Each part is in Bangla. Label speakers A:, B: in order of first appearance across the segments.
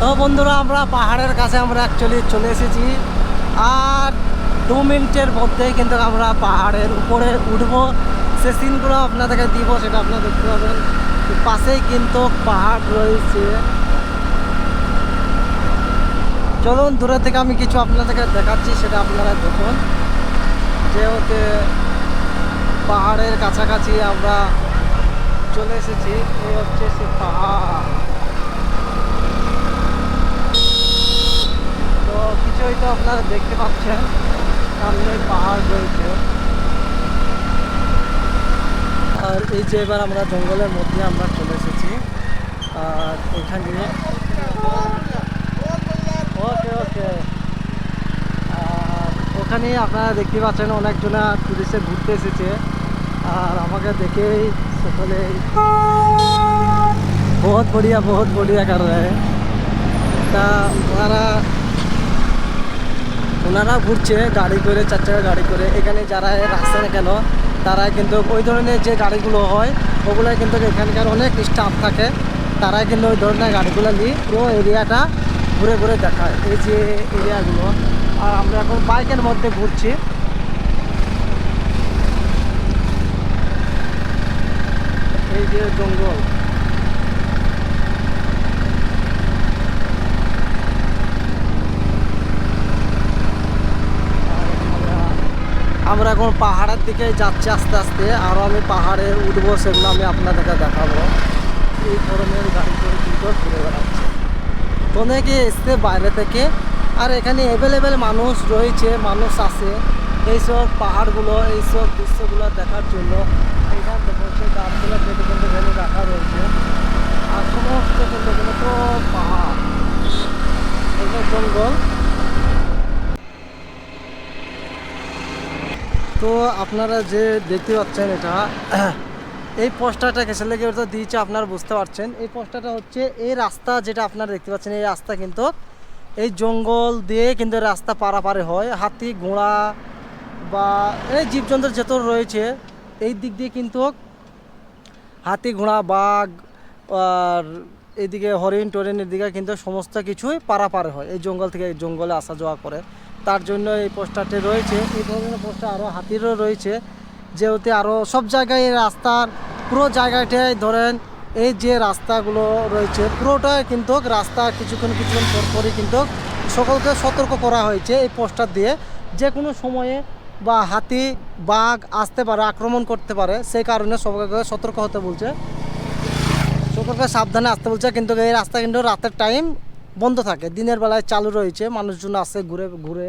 A: তো বন্ধুরা, আমরা পাহাড়ের কাছে আমরা অ্যাকচুয়ালি চলে এসেছি। আর দু মিনিটের মধ্যেই কিন্তু আমরা পাহাড়ের উপরে উঠবো। সে সিনগুলো আপনাদেরকে দিব, সেটা আপনারা দেখতে পাবেন। পাশেই কিন্তু পাহাড় রয়েছে। চলুন, দূরে থেকে আমি কিছু আপনাদেরকে দেখাচ্ছি, সেটা আপনারা দেখুন। যেহেতু পাহাড়ের কাছাকাছি আমরা চলে এসেছি এই হচ্ছে সে পাহাড় তো কিছুই তো আপনারা দেখতে পাচ্ছেন সামনে পাহাড় রয়েছে আর এই যে এবার আমরা জঙ্গলের মধ্যে আমরা চলে এসেছি আর এখানে ওকে ওকে আর ওখানে আপনারা দেখতে পাচ্ছেন অনেকজনা টুরিস্টে ঘুরতে এসেছে আর আমাকে দেখেই সকলে বহুত বড়িয়া বহুত বড়িয়া কর রহে हैं। তা ওনারা ওনারা ঘুরছে গাড়ি করে, চার চাকা গাড়ি করে। এখানে যারা না কেন, তারা কিন্তু ওই ধরনের যে গাড়িগুলো হয়, ওগুলো কিন্তু এখানকার অনেক স্টাফ থাকে। তারা কিন্তু ওই ধরনের গাড়িগুলো নিয়ে পুরো এরিয়াটা ঘুরে ঘুরে দেখায়। এই যে এরিয়াগুলো আর আমরা এখন বাইকের মধ্যে ঘুরছি। এই যে জঙ্গল। আমরা এখন পাহাড়ের দিকে যাচ্ছি আস্তে আস্তে। আরও আমি পাহাড়ে উঠবো, সেগুলো আমি আপনাদেরকে দেখাবো। এই ধরনের গাড়ি করে কিন্তু ঘুরে বেড়াচ্ছে। অনেকে এসছে বাইরে থেকে। আর এখানে অ্যাভেলেবেল মানুষ রয়েছে, মানুষ আছে। এইসব পাহাড়গুলো, এইসব দৃশ্যগুলো দেখার জন্য এইখান থেকে হচ্ছে গাছগুলো কেটে কিন্তু এখানে রাখা রয়েছে। আর সমস্ত কিন্তু এখানে তো পাহাড়। এগুলো জঙ্গল। তো আপনারা যে দেখতে পাচ্ছেন এটা, এই পোস্টারটা কেসে লেগে দিয়েছে, আপনারা বুঝতে পারছেন। এই পোস্টারটা হচ্ছে এই রাস্তা যেটা আপনারা দেখতে পাচ্ছেন, এই রাস্তা কিন্তু এই জঙ্গল দিয়ে কিন্তু রাস্তা পারাপারে হয়। হাতি, ঘোড়া বা এই জীবজন্তুর যত রয়েছে, এই দিক দিয়ে কিন্তু হাতি, ঘোড়া, বাঘ আর এদিকে হরিণ টরিনের দিকে কিন্তু সমস্ত কিছুই পারাপারে হয়। এই জঙ্গল থেকে এই জঙ্গলে আসা যাওয়া করে। তার জন্য এই পোস্টারটি রয়েছে। এই ধরনের পোস্টার আরও হাতিরও রয়েছে। যেহেতু আরও সব জায়গায় এই রাস্তার পুরো জায়গাটায় ধরেন এই যে রাস্তাগুলো রয়েছে, পুরোটাই কিন্তু রাস্তা কিছুক্ষণ কিছুক্ষণ পর পরই কিন্তু সকলকে সতর্ক করা হয়েছে এই পোস্টার দিয়ে। যে কোনো সময়ে বা হাতি, বাঘ আসতে পারে, আক্রমণ করতে পারে, সেই কারণে সবাইকে সতর্ক হতে বলছে। সকলকে সাবধানে আসতে বলছে, কিন্তু এই রাস্তা কিন্তু রাতের টাইম বন্ধ থাকে। দিনের বেলায় চালু রয়েছে, মানুষজন আছে ঘুরে ঘুরে।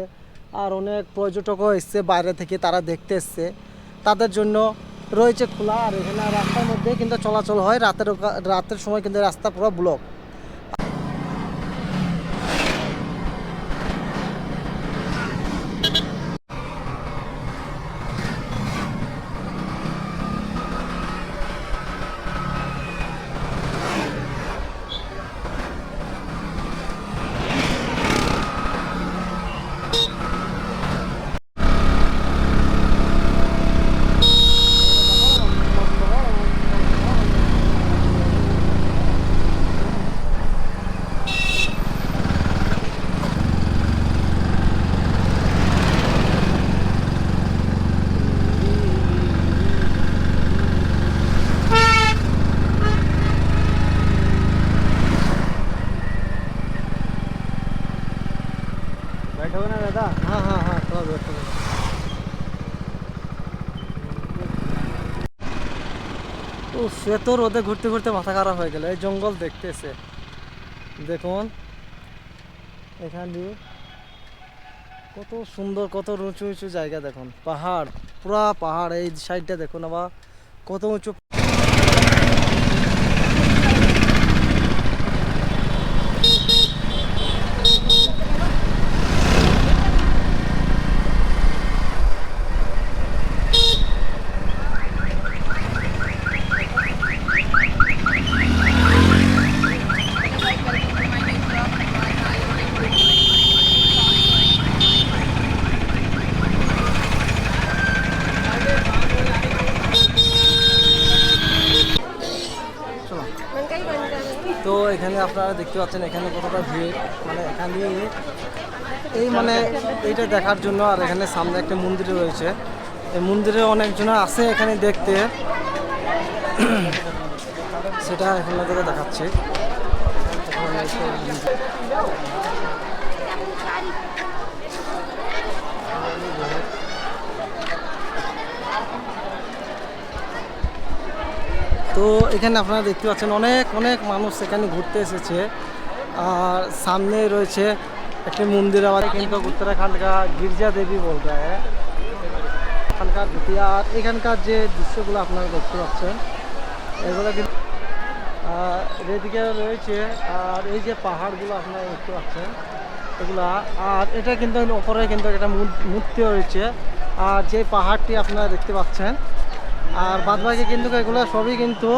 A: আর অনেক পর্যটকও এসছে, বাইরে থেকে তারা দেখতে এসছে। তাদের জন্য রয়েছে খোলা। আর এখানে রাস্তার মধ্যে কিন্তু চলাচল হয়। রাতের রাতের সময় কিন্তু রাস্তা পুরো ব্লক সে তো রোদে ঘুরতে ঘুরতে মাথা খারাপ হয়ে গেল। এই জঙ্গল দেখতেছে। দেখুন, এখান দিয়ে কত সুন্দর, কত উঁচু উঁচু জায়গা দেখুন। পাহাড়, পুরা পাহাড়, এই সাইডটা দেখুন আবার। কত উঁচু আপনারা দেখতে পাচ্ছেন এখানে কতটা ভিড়। মানে এখানে এই মানে এইটা দেখার জন্য আর এখানে সামনে একটা মন্দির রয়েছে। এই মন্দিরে অনেকজন আছে এখানে দেখতে। সেটা এখন থেকে দেখাচ্ছি। তো এখানে আপনারা দেখতে পাচ্ছেন অনেক অনেক মানুষ এখানে ঘুরতে এসেছে। আর সামনে রয়েছে একটি মন্দির আবার কিন্তু উত্তরাখণ্ড গির্জা দেবী বলতে হ্যাঁ। এখানকার আর এখানকার যে দৃশ্যগুলো আপনারা দেখতে পাচ্ছেন, এগুলো কিন্তু, আর এদিকে রয়েছে, আর এই যে পাহাড়গুলো আপনারা দেখতে পাচ্ছেন, এগুলা, আর এটা কিন্তু ওপরে কিন্তু একটা মূর- মূর্তি রয়েছে। আর যে পাহাড়টি আপনারা দেখতে পাচ্ছেন আর বাদবাকি কিন্তু এগুলো সবই কিন্তু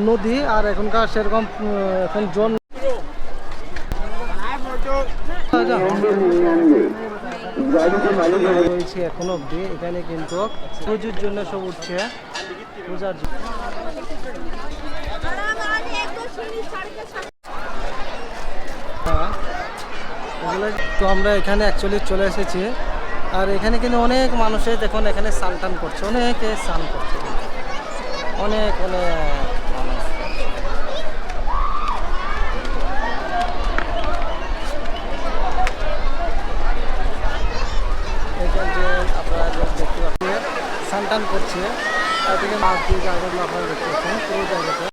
A: নদী আর এখনকার সেরকম এখন জন রয়েছে এখন অব্দি এখানে কিন্তু পুজোর জন্য সব উঠছে, পূজার হ্যাঁ। তো আমরা এখানে অ্যাকচুয়ালি চলে এসেছি আর এখানে কিন্তু অনেক মানুষে দেখুন, এখানে স্নান টান করছে, অনেকে স্নান করছে। অনেক অনেক মানুষ। আপনারা দেখতে স্নান টান করছে এদিকে মাছ দিয়ে জায়গাগুলো আপনারা দেখতে পাচ্ছেন, পুরো জায়গাতে।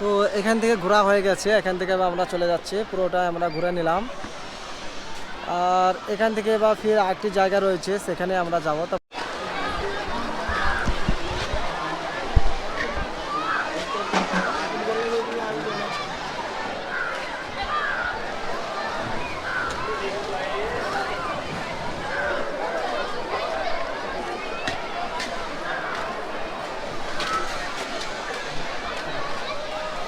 A: তো এখান থেকে ঘোরা হয়ে গেছে, এখান থেকে আমরা চলে যাচ্ছি, পুরোটা আমরা ঘুরে নিলাম। আর এখান থেকে বা ফির আরেকটি জায়গা রয়েছে, সেখানে আমরা যাব।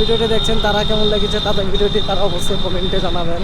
A: ভিডিওটি দেখছেন তারা কেমন লেগেছে তাদের ভিডিওটি তারা অবশ্যই কমেন্টে জানাবেন।